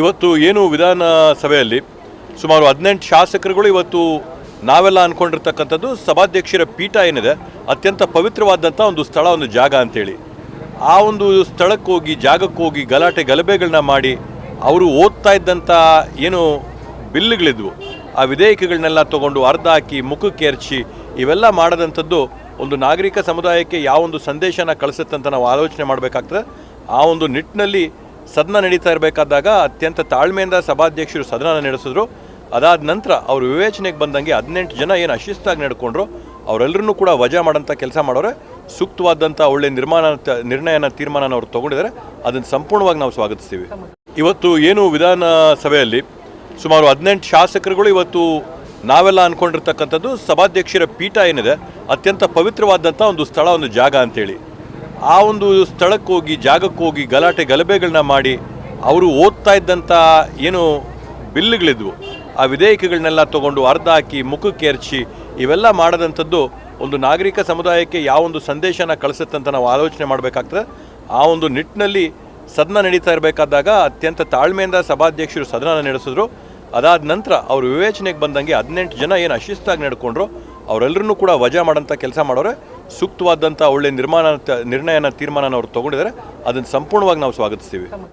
ಇವತ್ತು ಏನು ವಿಧಾನಸಭೆಯಲ್ಲಿ ಸುಮಾರು ಹದಿನೆಂಟು ಶಾಸಕರುಗಳು ಇವತ್ತು ನಾವೆಲ್ಲ ಅಂದ್ಕೊಂಡಿರ್ತಕ್ಕಂಥದ್ದು ಸಭಾಧ್ಯಕ್ಷರ ಪೀಠ ಏನಿದೆ, ಅತ್ಯಂತ ಪವಿತ್ರವಾದಂಥ ಒಂದು ಸ್ಥಳ, ಒಂದು ಜಾಗ ಅಂತೇಳಿ. ಆ ಒಂದು ಸ್ಥಳಕ್ಕೆ ಹೋಗಿ, ಜಾಗಕ್ಕೆ ಹೋಗಿ ಗಲಾಟೆ ಗಲಭೆಗಳನ್ನ ಮಾಡಿ ಅವರು ಓದ್ತಾ ಇದ್ದಂಥ ಏನು ಬಿಲ್ಲುಗಳಿದ್ವು, ಆ ವಿಧೇಯಕಗಳನ್ನೆಲ್ಲ ತಗೊಂಡು ಅರ್ಧ ಹಾಕಿ, ಮುಖಕ್ಕೆ ಎರ್ಚಿ, ಇವೆಲ್ಲ ಮಾಡದಂಥದ್ದು ಒಂದು ನಾಗರಿಕ ಸಮುದಾಯಕ್ಕೆ ಯಾವೊಂದು ಸಂದೇಶನ ಕಳಿಸುತ್ತಂತ ನಾವು ಆಲೋಚನೆ ಮಾಡಬೇಕಾಗ್ತದೆ. ಆ ಒಂದು ನಿಟ್ಟಿನಲ್ಲಿ ಸದನ ನಡೀತಾ ಇರಬೇಕಾದಾಗ ಅತ್ಯಂತ ತಾಳ್ಮೆಯಿಂದ ಸಭಾಧ್ಯಕ್ಷರು ಸದನ ನಡೆಸಿದ್ರು. ಅದಾದ ನಂತರ ಅವರು ವಿವೇಚನೆಗೆ ಬಂದಂಗೆ ಹದಿನೆಂಟು ಜನ ಏನು ಅಶಿಸ್ತಾಗಿ ನಡ್ಕೊಂಡ್ರು ಅವರೆಲ್ಲರೂ ಕೂಡ ವಜಾ ಮಾಡೋಂಥ ಕೆಲಸ ಮಾಡೋರೆ. ಸೂಕ್ತವಾದಂಥ ಒಳ್ಳೆ ನಿರ್ಮಾಣ, ನಿರ್ಣಯನ ತೀರ್ಮಾನನ ಅವರು ತಗೊಂಡಿದ್ದಾರೆ ಅದನ್ನು ಸಂಪೂರ್ಣವಾಗಿ ನಾವು ಸ್ವಾಗತಿಸ್ತೀವಿ. ಇವತ್ತು ಏನು ವಿಧಾನಸಭೆಯಲ್ಲಿ ಸುಮಾರು ಹದಿನೆಂಟು ಶಾಸಕರುಗಳು ಇವತ್ತು ನಾವೆಲ್ಲ ಅಂದ್ಕೊಂಡಿರ್ತಕ್ಕಂಥದ್ದು ಸಭಾಧ್ಯಕ್ಷರ ಪೀಠ ಏನಿದೆ, ಅತ್ಯಂತ ಪವಿತ್ರವಾದಂಥ ಒಂದು ಸ್ಥಳ, ಒಂದು ಜಾಗ ಅಂತೇಳಿ. ಆ ಒಂದು ಸ್ಥಳಕ್ಕೆ ಹೋಗಿ ಜಾಗಕ್ಕೆ ಹೋಗಿ ಗಲಾಟೆ ಗಲಭೆಗಳನ್ನ ಮಾಡಿ ಅವರು ಓದ್ತಾ ಇದ್ದಂಥ ಏನು ಬಿಲ್ಲುಗಳಿದ್ವು. ಆ ವಿಧೇಯಕಗಳನ್ನೆಲ್ಲ ತಗೊಂಡು ಅರ್ಧ ಹಾಕಿ ಮುಖಕ್ಕೆ ಎರ್ಚಿ ಇವೆಲ್ಲ ಮಾಡದಂಥದ್ದು ಒಂದು ನಾಗರಿಕ ಸಮುದಾಯಕ್ಕೆ ಯಾವ ಒಂದು ಸಂದೇಶನ ಕಳಿಸುತ್ತಂತ ನಾವು ಆಲೋಚನೆ ಮಾಡಬೇಕಾಗ್ತದೆ. ಆ ಒಂದು ನಿಟ್ಟಿನಲ್ಲಿ ಸದನ ನಡೀತಾ ಇರಬೇಕಾದಾಗ ಅತ್ಯಂತ ತಾಳ್ಮೆಯಿಂದ ಸಭಾಧ್ಯಕ್ಷರು ಸದನ ನಡೆಸಿದ್ರು. ಅದಾದ ನಂತರ ಅವರು ವಿವೇಚನೆಗೆ ಬಂದಂಗೆ ಹದಿನೆಂಟು ಜನ ಏನು ಅಶಿಸ್ತಾಗಿ ನಡ್ಕೊಂಡ್ರು. ಅವರೆಲ್ಲರನ್ನೂ ಕೂಡ ವಜಾ ಮಾಡೋಂಥ ಕೆಲಸ ಮಾಡೋರೆ. ಸೂಕ್ತವಾದಂಥ ಒಳ್ಳೆ ನಿರ್ಮಾಣ ನಿರ್ಣಯನ ತೀರ್ಮಾನನ ಅವರು ತೊಗೊಂಡಿದ್ದಾರೆ ಅದನ್ನು ಸಂಪೂರ್ಣವಾಗಿ ನಾವು ಸ್ವಾಗತಿಸ್ತೀವಿ.